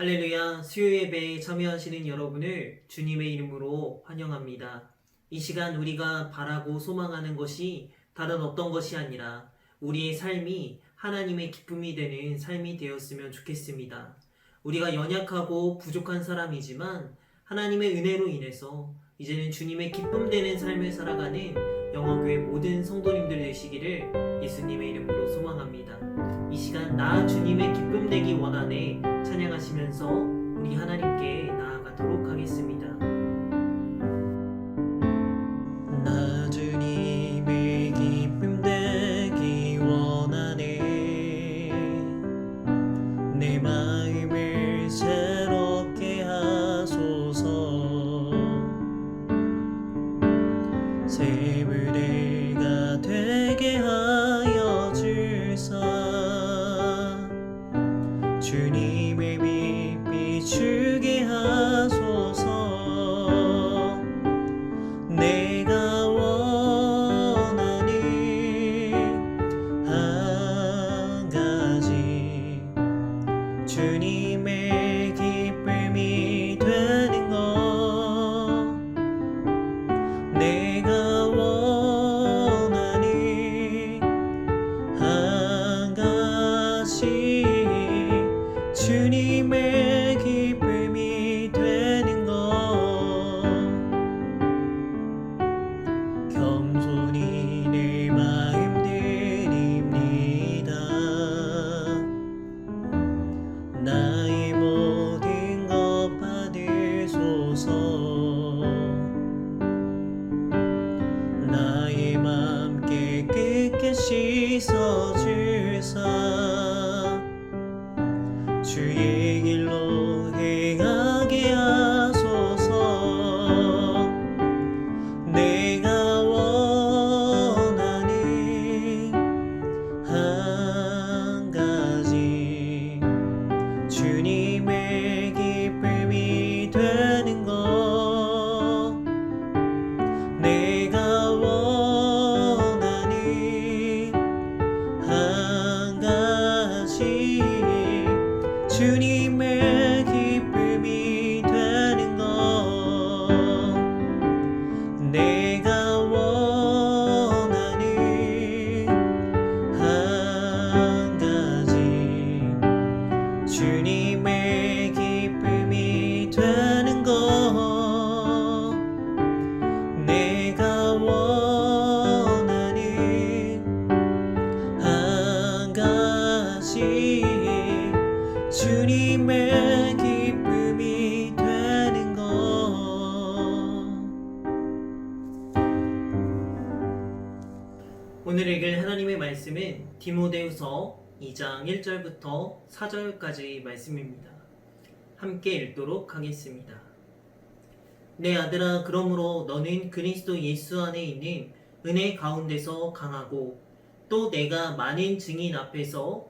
할렐루야 수요 예배에 참여하시는 여러분을 주님의 이름으로 환영합니다. 이 시간 우리가 바라고 소망하는 것이 다른 어떤 것이 아니라 우리의 삶이 하나님의 기쁨이 되는 삶이 되었으면 좋겠습니다. 우리가 연약하고 부족한 사람이지만 하나님의 은혜로 인해서 이제는 주님의 기쁨 되는 삶을 살아가는 영화교회 모든 성도님들 되시기를 예수님의 이름으로 소망합니다. 이 시간 나 주님의 기쁨 되기 원하네 찬양하시면서 우리 하나님께 나아가도록 하겠습니다. 가지 주님의 기쁨이 되는 것 오늘 읽을 하나님의 말씀은 디모데후서 2장 1절부터 4절까지의 말씀입니다. 함께 읽도록 하겠습니다. 내 아들아 그러므로 너는 그리스도 예수 안에 있는 은혜 가운데서 강하고 또 내가 많은 증인 앞에서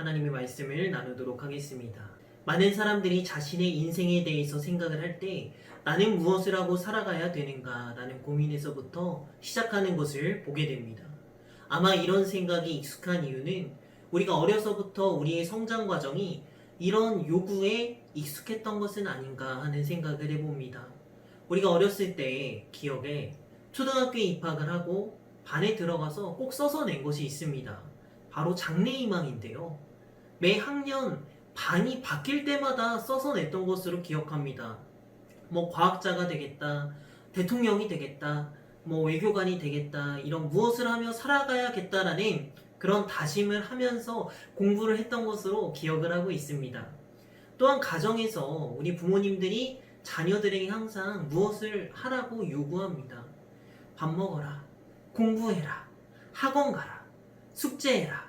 하나님의 말씀을 나누도록 하겠습니다. 많은 사람들이 자신의 인생에 대해서 생각을 할 때 나는 무엇을 하고 살아가야 되는가 라는 고민에서부터 시작하는 것을 보게 됩니다. 아마 이런 생각이 익숙한 이유는 우리가 어려서부터 우리의 성장 과정이 이런 요구에 익숙했던 것은 아닌가 하는 생각을 해봅니다. 우리가 어렸을 때 기억에 초등학교에 입학을 하고 반에 들어가서 꼭 써서 낸 것이 있습니다. 바로 장래희망인데요. 매 학년 반이 바뀔 때마다 써서 냈던 것으로 기억합니다. 뭐 과학자가 되겠다, 대통령이 되겠다, 뭐 외교관이 되겠다, 이런 무엇을 하며 살아가야겠다라는 그런 다짐을 하면서 공부를 했던 것으로 기억을 하고 있습니다. 또한 가정에서 우리 부모님들이 자녀들에게 항상 무엇을 하라고 요구합니다. 밥 먹어라, 공부해라, 학원 가라, 숙제해라,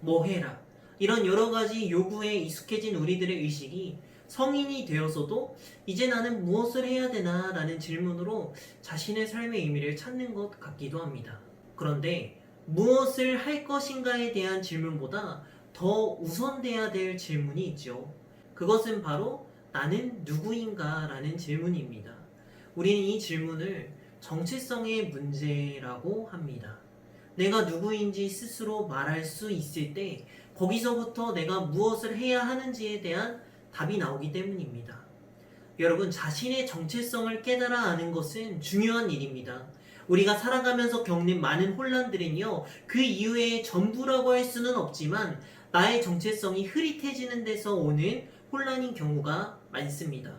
뭐 해라. 이런 여러 가지 요구에 익숙해진 우리들의 의식이 성인이 되어서도 이제 나는 무엇을 해야 되나 라는 질문으로 자신의 삶의 의미를 찾는 것 같기도 합니다. 그런데 무엇을 할 것인가에 대한 질문보다 더 우선돼야 될 질문이 있죠. 그것은 바로 나는 누구인가 라는 질문입니다. 우리는 이 질문을 정체성의 문제라고 합니다. 내가 누구인지 스스로 말할 수 있을 때 거기서부터 내가 무엇을 해야 하는지에 대한 답이 나오기 때문입니다. 여러분, 자신의 정체성을 깨달아 아는 것은 중요한 일입니다. 우리가 살아가면서 겪는 많은 혼란들은요, 그 이후에 전부라고 할 수는 없지만, 나의 정체성이 흐릿해지는 데서 오는 혼란인 경우가 많습니다.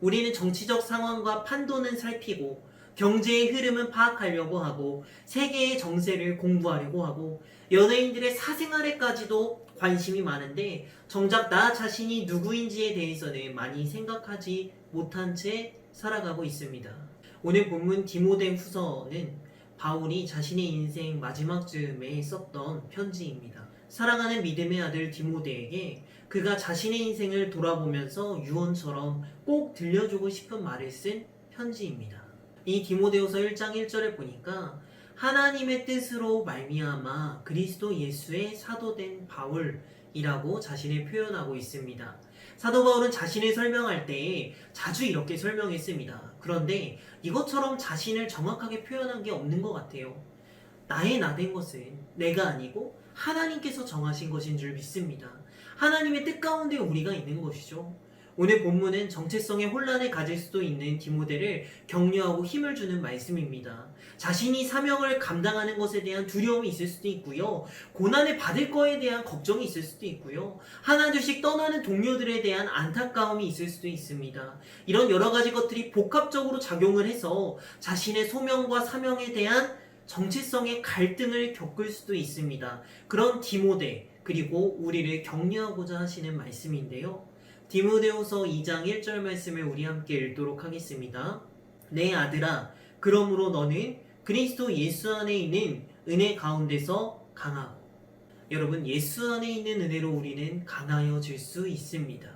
우리는 정치적 상황과 판도는 살피고, 경제의 흐름은 파악하려고 하고, 세계의 정세를 공부하려고 하고, 연예인들의 사생활에까지도 관심이 많은데, 정작 나 자신이 누구인지에 대해서는 많이 생각하지 못한 채 살아가고 있습니다. 오늘 본문 디모데 후서는 바울이 자신의 인생 마지막 즈음에 썼던 편지입니다. 사랑하는 믿음의 아들 디모데에게 그가 자신의 인생을 돌아보면서 유언처럼 꼭 들려주고 싶은 말을 쓴 편지입니다. 이 디모데후서 1장 1절에 보니까 하나님의 뜻으로 말미암아 그리스도 예수의 사도된 바울이라고 자신을 표현하고 있습니다. 사도 바울은 자신을 설명할 때 자주 이렇게 설명했습니다. 그런데 이것처럼 자신을 정확하게 표현한 게 없는 것 같아요. 나의 나 된 것은 내가 아니고 하나님께서 정하신 것인 줄 믿습니다. 하나님의 뜻 가운데 우리가 있는 것이죠. 오늘 본문은 정체성의 혼란을 가질 수도 있는 디모데를 격려하고 힘을 주는 말씀입니다. 자신이 사명을 감당하는 것에 대한 두려움이 있을 수도 있고요. 고난을 받을 거에 대한 걱정이 있을 수도 있고요. 하나둘씩 떠나는 동료들에 대한 안타까움이 있을 수도 있습니다. 이런 여러 가지 것들이 복합적으로 작용을 해서 자신의 소명과 사명에 대한 정체성의 갈등을 겪을 수도 있습니다. 그런 디모데 그리고 우리를 격려하고자 하시는 말씀인데요. 디모데후서 2장 1절 말씀을 우리 함께 읽도록 하겠습니다. 내 아들아, 그러므로 너는 그리스도 예수 안에 있는 은혜 가운데서 강하고 여러분 예수 안에 있는 은혜로 우리는 강하여질 수 있습니다.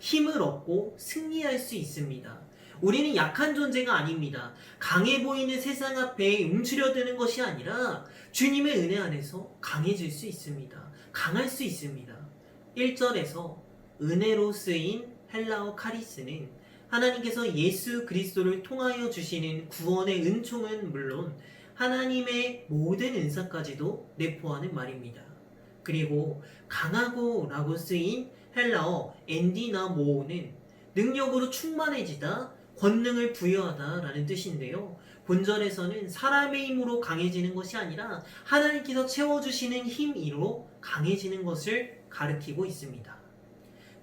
힘을 얻고 승리할 수 있습니다. 우리는 약한 존재가 아닙니다. 강해 보이는 세상 앞에 움츠려드는 것이 아니라 주님의 은혜 안에서 강해질 수 있습니다. 강할 수 있습니다. 1절에서 은혜로 쓰인 헬라어 카리스는 하나님께서 예수 그리스도를 통하여 주시는 구원의 은총은 물론 하나님의 모든 은사까지도 내포하는 말입니다. 그리고 강하고 라고 쓰인 헬라어 엔디나모는 능력으로 충만해지다, 권능을 부여하다 라는 뜻인데요. 본절에서는 사람의 힘으로 강해지는 것이 아니라 하나님께서 채워주시는 힘으로 강해지는 것을 가리키고 있습니다.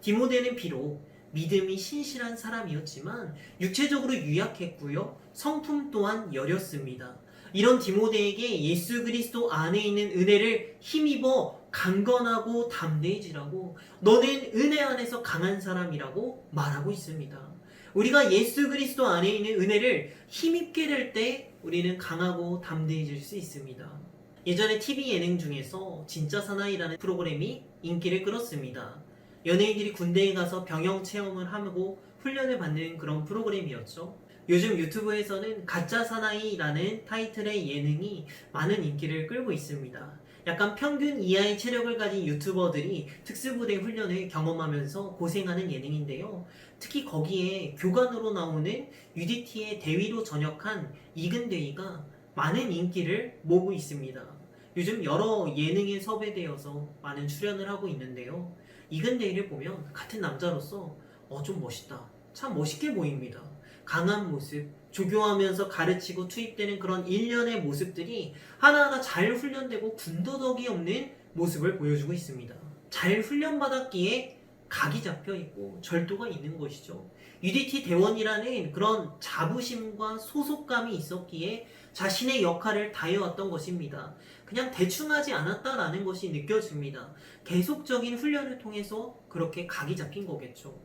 디모데는 비록 믿음이 신실한 사람이었지만 육체적으로 유약했고요. 성품 또한 여렸습니다. 이런 디모데에게 예수 그리스도 안에 있는 은혜를 힘입어 강건하고 담대해지라고 너는 은혜 안에서 강한 사람이라고 말하고 있습니다. 우리가 예수 그리스도 안에 있는 은혜를 힘입게 될 때 우리는 강하고 담대해질 수 있습니다. 예전에 TV 예능 중에서 진짜 사나이라는 프로그램이 인기를 끌었습니다. 연예인들이 군대에 가서 병영 체험을 하고 훈련을 받는 그런 프로그램이었죠. 요즘 유튜브에서는 가짜 사나이라는 타이틀의 예능이 많은 인기를 끌고 있습니다. 약간 평균 이하의 체력을 가진 유튜버들이 특수부대 훈련을 경험하면서 고생하는 예능인데요. 특히 거기에 교관으로 나오는 UDT의 대위로 전역한 이근대위가 많은 인기를 모으고 있습니다. 요즘 여러 예능에 섭외되어서 많은 출연을 하고 있는데요. 이근대위를 보면 같은 남자로서 어 좀 멋있다. 참 멋있게 보입니다. 강한 모습, 조교하면서 가르치고 투입되는 그런 일련의 모습들이 하나하나 잘 훈련되고 군더더기 없는 모습을 보여주고 있습니다. 잘 훈련받았기에 각이 잡혀 있고 절도가 있는 것이죠. UDT 대원이라는 그런 자부심과 소속감이 있었기에 자신의 역할을 다해왔던 것입니다. 그냥 대충 하지 않았다라는 것이 느껴집니다. 계속적인 훈련을 통해서 그렇게 각이 잡힌 거겠죠.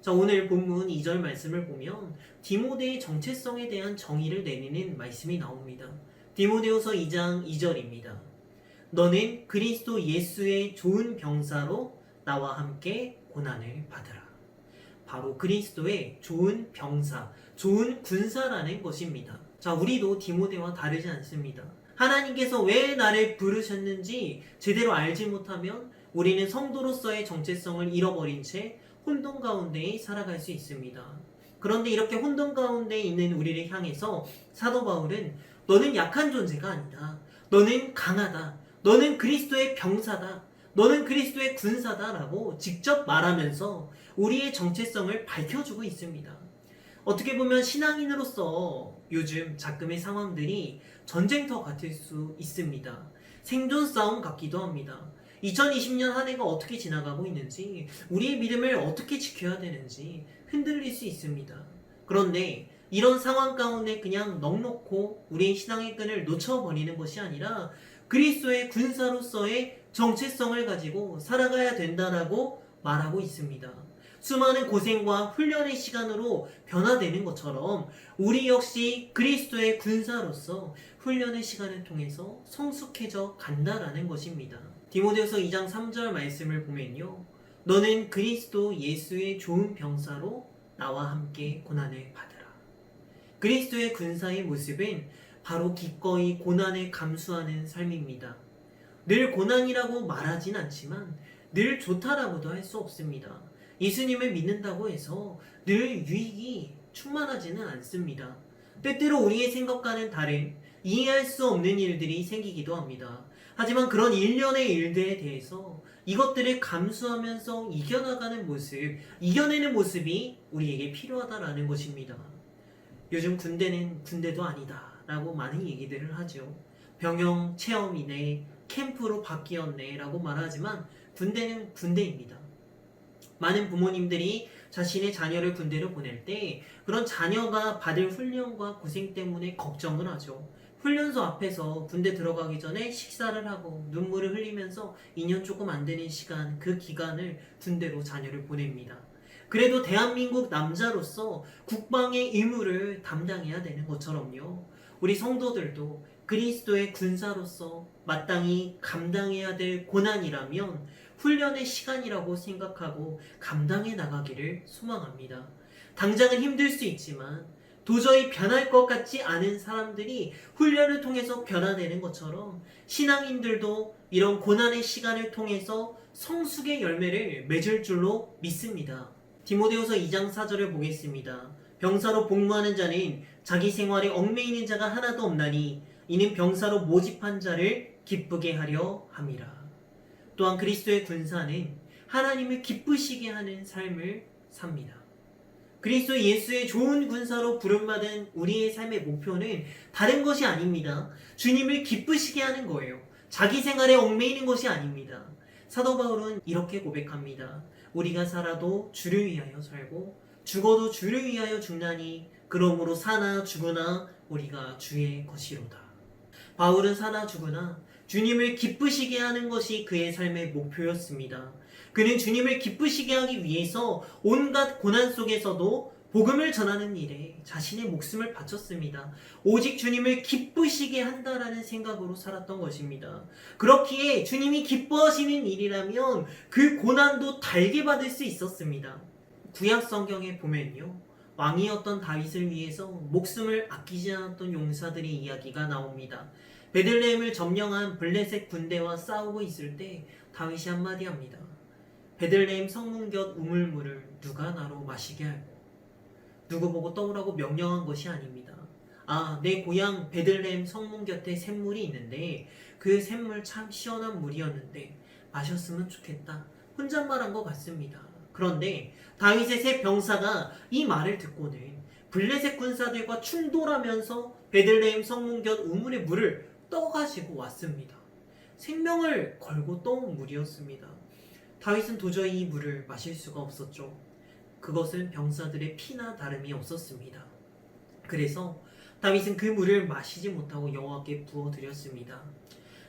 자, 오늘 본문 2절 말씀을 보면 디모데의 정체성에 대한 정의를 내리는 말씀이 나옵니다. 디모데후서 2장 2절입니다. 너는 그리스도 예수의 좋은 병사로 나와 함께 고난을 받으라. 바로 그리스도의 좋은 병사, 좋은 군사라는 것입니다. 자, 우리도 디모데와 다르지 않습니다. 하나님께서 왜 나를 부르셨는지 제대로 알지 못하면 우리는 성도로서의 정체성을 잃어버린 채 혼돈 가운데 살아갈 수 있습니다. 그런데 이렇게 혼돈 가운데 있는 우리를 향해서 사도 바울은 너는 약한 존재가 아니다. 너는 강하다. 너는 그리스도의 병사다. 너는 그리스도의 군사다라고 직접 말하면서 우리의 정체성을 밝혀주고 있습니다. 어떻게 보면 신앙인으로서 요즘 작금의 상황들이 전쟁터 같을 수 있습니다. 생존 싸움 같기도 합니다. 2020년 한 해가 어떻게 지나가고 있는지, 우리의 믿음을 어떻게 지켜야 되는지 흔들릴 수 있습니다. 그런데 이런 상황 가운데 그냥 넉넉고 우리의 신앙의 끈을 놓쳐버리는 것이 아니라 그리스도의 군사로서의 정체성을 가지고 살아가야 된다라고 말하고 있습니다. 수많은 고생과 훈련의 시간으로 변화되는 것처럼 우리 역시 그리스도의 군사로서 훈련의 시간을 통해서 성숙해져 간다라는 것입니다. 디모데후서 2장 3절 말씀을 보면요. 너는 그리스도 예수의 좋은 병사로 나와 함께 고난을 받으라. 그리스도의 군사의 모습은 바로 기꺼이 고난을 감수하는 삶입니다. 늘 고난이라고 말하진 않지만 늘 좋다라고도 할 수 없습니다. 예수님을 믿는다고 해서 늘 유익이 충만하지는 않습니다. 때때로 우리의 생각과는 다른 이해할 수 없는 일들이 생기기도 합니다. 하지만 그런 일련의 일들에 대해서 이것들을 감수하면서 이겨나가는 모습, 이겨내는 모습이 우리에게 필요하다라는 것입니다. 요즘 군대는 군대도 아니다 라고 많은 얘기들을 하죠. 병영 체험이네, 캠프로 바뀌었네 라고 말하지만 군대는 군대입니다. 많은 부모님들이 자신의 자녀를 군대로 보낼 때 그런 자녀가 받을 훈련과 고생 때문에 걱정을 하죠. 훈련소 앞에서 군대 들어가기 전에 식사를 하고 눈물을 흘리면서 2년 조금 안 되는 시간 그 기간을 군대로 자녀를 보냅니다. 그래도 대한민국 남자로서 국방의 의무를 담당해야 되는 것처럼요. 우리 성도들도 그리스도의 군사로서 마땅히 감당해야 될 고난이라면 훈련의 시간이라고 생각하고 감당해 나가기를 소망합니다. 당장은 힘들 수 있지만 도저히 변할 것 같지 않은 사람들이 훈련을 통해서 변화되는 것처럼 신앙인들도 이런 고난의 시간을 통해서 성숙의 열매를 맺을 줄로 믿습니다. 디모데후서 2장 4절을 보겠습니다. 병사로 복무하는 자는 자기 생활에 얽매이는 자가 하나도 없나니 이는 병사로 모집한 자를 기쁘게 하려 함이라. 또한 그리스도의 군사는 하나님을 기쁘시게 하는 삶을 삽니다. 그리스도 예수의 좋은 군사로 부름받은 우리의 삶의 목표는 다른 것이 아닙니다. 주님을 기쁘시게 하는 거예요. 자기 생활에 얽매이는 것이 아닙니다. 사도 바울은 이렇게 고백합니다. 우리가 살아도 주를 위하여 살고 죽어도 주를 위하여 죽나니 그러므로 사나 죽으나 우리가 주의 것이로다. 바울은 사나 죽으나 주님을 기쁘시게 하는 것이 그의 삶의 목표였습니다. 그는 주님을 기쁘시게 하기 위해서 온갖 고난 속에서도 복음을 전하는 일에 자신의 목숨을 바쳤습니다. 오직 주님을 기쁘시게 한다라는 생각으로 살았던 것입니다. 그렇기에 주님이 기뻐하시는 일이라면 그 고난도 달게 받을 수 있었습니다. 구약 성경에 보면요. 왕이었던 다윗을 위해서 목숨을 아끼지 않았던 용사들의 이야기가 나옵니다. 베들레헴을 점령한 블레셋 군대와 싸우고 있을 때 다윗이 한마디 합니다. 베들레헴 성문 곁 우물물을 누가 나로 마시게 할고 누구 보고 떠오라고 명령한 것이 아닙니다. 아, 내 고향 베들레헴 성문 곁에 샘물이 있는데 그 샘물 참 시원한 물이었는데 마셨으면 좋겠다. 혼잣말한 것 같습니다. 그런데 다윗의 세 병사가 이 말을 듣고는 블레셋 군사들과 충돌하면서 베들레헴 성문 곁 우물의 물을 떠가지고 왔습니다. 생명을 걸고 떠온 물이었습니다. 다윗은 도저히 이 물을 마실 수가 없었죠. 그것은 병사들의 피나 다름이 없었습니다. 그래서 다윗은 그 물을 마시지 못하고 여호와께 부어드렸습니다.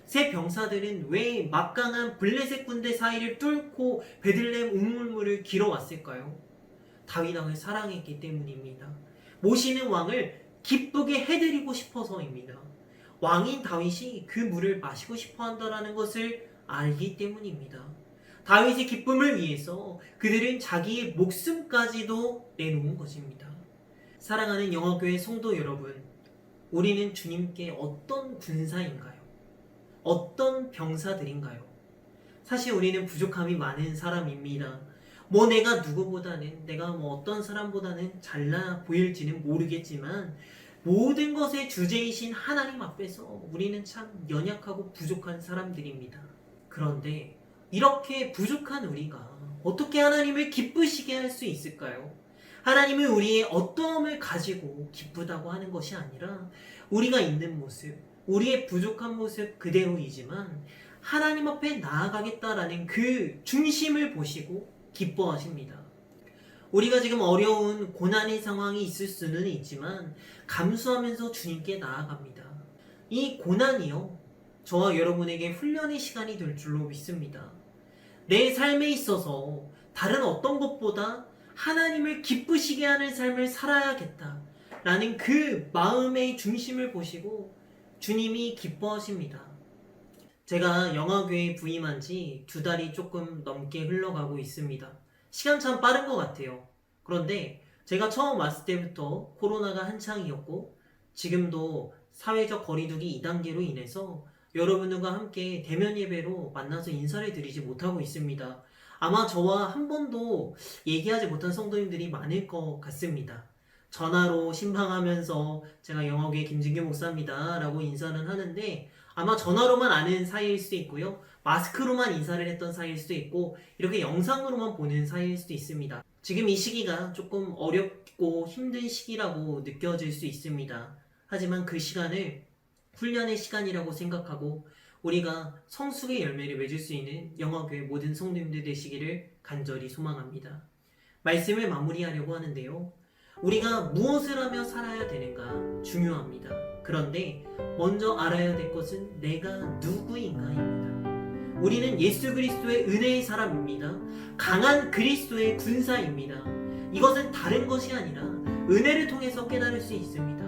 새 병사들은 왜 막강한 블레셋 군대 사이를 뚫고 베들레헴 우물물을 길어왔을까요? 다윗 왕을 사랑했기 때문입니다. 모시는 왕을 기쁘게 해드리고 싶어서입니다. 왕인 다윗이 그 물을 마시고 싶어 한다라는 것을 알기 때문입니다. 다윗의 기쁨을 위해서 그들은 자기의 목숨까지도 내놓은 것입니다. 사랑하는 영화교회 성도 여러분, 우리는 주님께 어떤 군사인가요? 어떤 병사들인가요? 사실 우리는 부족함이 많은 사람입니다. 뭐 내가 누구보다는 내가 뭐 어떤 사람보다는 잘나 보일지는 모르겠지만 모든 것의 주제이신 하나님 앞에서 우리는 참 연약하고 부족한 사람들입니다. 그런데 이렇게 부족한 우리가 어떻게 하나님을 기쁘시게 할 수 있을까요? 하나님은 우리의 어떠함을 가지고 기쁘다고 하는 것이 아니라 우리가 있는 모습, 우리의 부족한 모습 그대로이지만 하나님 앞에 나아가겠다라는 그 중심을 보시고 기뻐하십니다. 우리가 지금 어려운 고난의 상황이 있을 수는 있지만 감수하면서 주님께 나아갑니다. 이 고난이요. 저와 여러분에게 훈련의 시간이 될 줄로 믿습니다. 내 삶에 있어서 다른 어떤 것보다 하나님을 기쁘시게 하는 삶을 살아야겠다. 라는 그 마음의 중심을 보시고 주님이 기뻐하십니다. 제가 영화교회 부임한 지 두 달이 조금 넘게 흘러가고 있습니다. 시간 참 빠른 것 같아요. 그런데 제가 처음 왔을 때부터 코로나가 한창이었고 지금도 사회적 거리두기 2단계로 인해서 여러분들과 함께 대면 예배로 만나서 인사를 드리지 못하고 있습니다. 아마 저와 한 번도 얘기하지 못한 성도님들이 많을 것 같습니다. 전화로 신방하면서 제가 영어계 김진규 목사입니다. 라고 인사는 하는데 아마 전화로만 아는 사이일 수도 있고요. 마스크로만 인사를 했던 사이일 수도 있고 이렇게 영상으로만 보는 사이일 수도 있습니다. 지금 이 시기가 조금 어렵고 힘든 시기라고 느껴질 수 있습니다. 하지만 그 시간을 훈련의 시간이라고 생각하고 우리가 성숙의 열매를 맺을 수 있는 영화교회 모든 성도님들 되시기를 간절히 소망합니다. 말씀을 마무리하려고 하는데요. 우리가 무엇을 하며 살아야 되는가 중요합니다. 그런데 먼저 알아야 될 것은 내가 누구인가입니다. 우리는 예수 그리스도의 은혜의 사람입니다. 강한 그리스도의 군사입니다. 이것은 다른 것이 아니라 은혜를 통해서 깨달을 수 있습니다.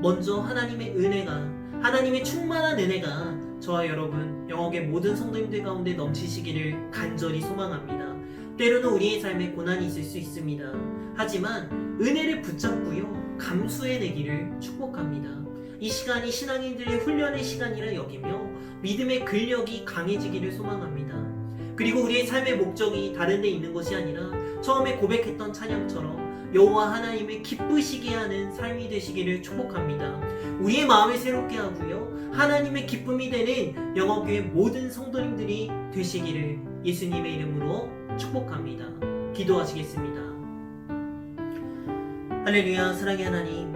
먼저 하나님의 은혜가 하나님의 충만한 은혜가 저와 여러분 영역의 모든 성도님들 가운데 넘치시기를 간절히 소망합니다. 때로는 우리의 삶에 고난이 있을 수 있습니다. 하지만 은혜를 붙잡고요 감수해내기를 축복합니다. 이 시간이 신앙인들의 훈련의 시간이라 여기며 믿음의 근력이 강해지기를 소망합니다. 그리고 우리의 삶의 목적이 다른 데 있는 것이 아니라 처음에 고백했던 찬양처럼 여호와 하나님을 기쁘시게 하는 삶이 되시기를 축복합니다. 우리의 마음을 새롭게 하고요. 하나님의 기쁨이 되는 영어교회 모든 성도님들이 되시기를 예수님의 이름으로 축복합니다. 기도하시겠습니다. 할렐루야 사랑의 하나님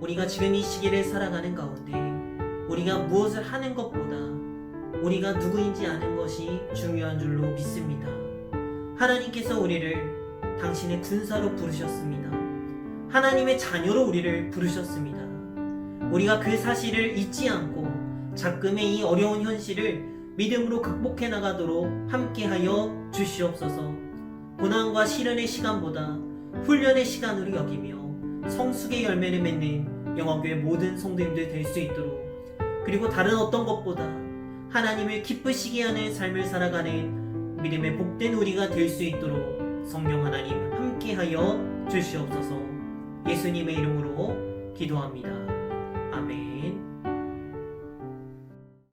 우리가 지금 이 시기를 살아가는 가운데 우리가 무엇을 하는 것보다 우리가 누구인지 아는 것이 중요한 줄로 믿습니다. 하나님께서 우리를 당신의 군사로 부르셨습니다. 하나님의 자녀로 우리를 부르셨습니다. 우리가 그 사실을 잊지 않고 작금의 이 어려운 현실을 믿음으로 극복해 나가도록 함께하여 주시옵소서. 고난과 시련의 시간보다 훈련의 시간으로 여기며 성숙의 열매를 맺는 영화교회 모든 성도님들 될 수 있도록 그리고 다른 어떤 것보다 하나님을 기쁘시게 하는 삶을 살아가는 믿음의 복된 우리가 될 수 있도록 성령 하나님 함께하여 주시옵소서 예수님의 이름으로 기도합니다.